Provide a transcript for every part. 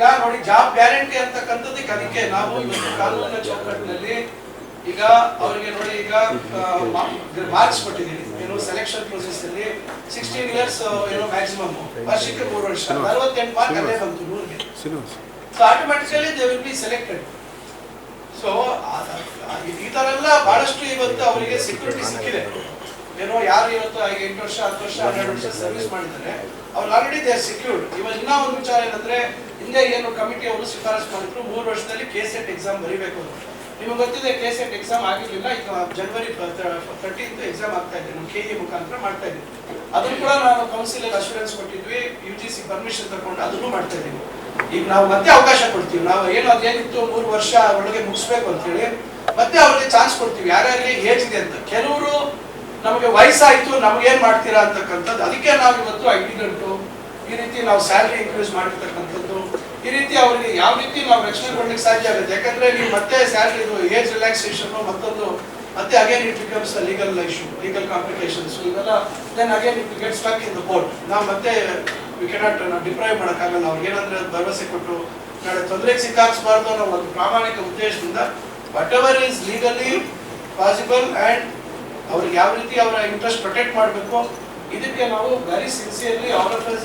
ನೋಡಿ job guarantee ಅಂತಕ್ಕಂಥದ್ದಕ್ಕೆ ಅದಕ್ಕೆ ನಾವು ಇವತ್ತು ಕಾನೂನಿನ ಚೌಕಟ್ಟಿನಲ್ಲಿ ಈಗ ಅವರಿಗೆ ನೋಡಿ ಈಗ ಮಾರ್ಕ್ಸ್ ಕೊಟ್ಟಿದ್ದೀನಿ ಏನು ಸೆಲೆಕ್ಷನ್ ಪ್ರೊಸೆಸ್ ಅಲ್ಲಿ ಸಿಕ್ಸ್ಟೀನ್ ಇಯರ್ಸ್ ಏನೋ ಮ್ಯಾಕ್ಸಿಮಮ್ ವರ್ಷಕ್ಕೆ ಮೂರು ವರ್ಷ. ನಲವತ್ತೆಂಟು ಮಾರ್ಕ್ ಅಲ್ಲೇ ಬಂತು ನೂರಿಗೆ. So automatically they will be selected so ಈ ತರ ಎಲ್ಲ ಬಹಳಷ್ಟು ಇವತ್ತು ಅವರಿಗೆ ಸೆಕ್ಯೂರಿಟಿ ಸಿಕ್ಕಿದೆ. ಏನೋ ಯಾರು ಇವತ್ತು ಎಂಟು ವರ್ಷ ಹತ್ತು ವರ್ಷ ಹನ್ನೆರಡು ವರ್ಷ ಸರ್ವಿಸ್ ಮಾಡಿದ್ದಾರೆ. ಅವ್ರು ಆಲ್ರೆಡಿ ದೇ ಸೆಕ್ಯೂರ್ಡ್ ಇವಾಗ ಇನ್ನ ಒಂದು ವಿಚಾರ ಏನಂದ್ರೆ ಹಿಂದೆ ಏನು ಕಮಿಟಿ ಅವರು ಶಿಫಾರಸು ಮಾಡಿದ್ರು. ಮೂರು ವರ್ಷದಲ್ಲಿ ಕೆ ಸೆಟ್ ಎಕ್ಸಾಮ್ ಬರೀಬೇಕು ಅಂತ. ನಿಮಗೆ ಗೊತ್ತಿದೆ ಕೆ ಸೆಟ್ ಎಕ್ಸಾಮ್ ಆಗಿರಲಿಲ್ಲ. ಈಗ ಜನವರಿ ತರ್ಟೀನ್ತ್ ಎಕ್ಸಾಮ್ ಆಗ್ತಾ ಇದೆ. ನಮ್ಮ ಕೆ ಇ ಮುಖಾಂತರ ಮಾಡ್ತಾ ಇದ್ದೀವಿ. ಅದನ್ನು ಕೂಡ ನಾವು ಕೌನ್ಸಿಲ್ ಅಶ್ಯೂರೆನ್ಸ್ ಕೊಟ್ಟಿದ್ವಿ. ಯು ಜಿ ಸಿ ಪರ್ಮಿಷನ್ ತಗೊಂಡು ಅದನ್ನು ಮಾಡ್ತಾ ಇದ್ದೀವಿ. ಈಗ ನಾವು ಮತ್ತೆ ಅವಕಾಶ ಕೊಡ್ತೀವಿ. ನಾವು ಏನು ಅದೇನಿತ್ತು ಮೂರು ವರ್ಷ ಒಳಗೆ ಮುಗಿಸ್ಬೇಕು ಅಂತ ಹೇಳಿ ಮತ್ತೆ ಅವ್ರಿಗೆ ಚಾನ್ಸ್ ಕೊಡ್ತೀವಿ. ಯಾರ್ಯಾರಿಗೆ ಏಜ್ ಇದೆ ಅಂತ. ಕೆಲವರು ನಮಗೆ ವಯಸ್ಸಾಯಿತು ನಮ್ಗೆ ಏನ್ ಮಾಡ್ತೀರಾ ಅಂತಕ್ಕಂಥದ್ದು. ಅದಕ್ಕೆ ನಾವು ಇವತ್ತು ಐ ಡಿ ಗಂಟು ಈ ರೀತಿ ನಾವು ಸ್ಯಾಲ್ರಿ ಇನ್ಕ್ರೀಸ್ ಮಾಡಿರ್ತಕ್ಕಂಥದ್ದು, ಈ ರೀತಿ ಅವರಿಗೆ ಯಾವ ರೀತಿ ನಾವು ರಕ್ಷಣೆ ಕೊಡ್ಲಿಕ್ಕೆ ಸಾಧ್ಯ ಆಗುತ್ತೆ? ಯಾಕಂದ್ರೆ ನೀವು ಮತ್ತೆ ಸ್ಯಾಲ್ರಿ ಏಜ್ ರಿಲ್ಯಾಕ್ಸೇಷನ್ ಮತ್ತೊಂದು, ಮತ್ತೆ again it becomes legal issue legal complications ಇವೆಲ್ಲ then again it get stuck in the court ನಾವು ಮತ್ತೆ ವಿ ಕೆನಾಟ್ ನಾವು ಡಿಪ್ರೈವ್ ಮಾಡೋಕ್ಕಾಗಲ್ಲ. ಅವ್ರಿಗೆ ಏನಂದ್ರೆ ಭರವಸೆ ಕೊಟ್ಟು, ನಾಳೆ ತೊಂದರೆಗೆ ಸಿಕ್ಕಾಕ್ಸ್ಬಾರ್ದು ಅನ್ನೋ ಒಂದು ಪ್ರಾಮಾಣಿಕ ಉದ್ದೇಶದಿಂದ whatever is legally possible and ಅವ್ರಿಗೆ ಯಾವ ರೀತಿ ಅವರ ಇಂಟ್ರೆಸ್ಟ್ ಪ್ರೊಟೆಕ್ಟ್ ಮಾಡಬೇಕು ಇದಕ್ಕೆ ನಾವು very sincerely all of us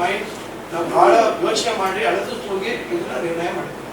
mind ನಾವು ಬಹಳ ಯೋಚನೆ ಮಾಡಿ ಅಳೆದು ಹೋಗಿ ಇದನ್ನ ನಿರ್ಣಯ ಮಾಡಿದ್ವಿ.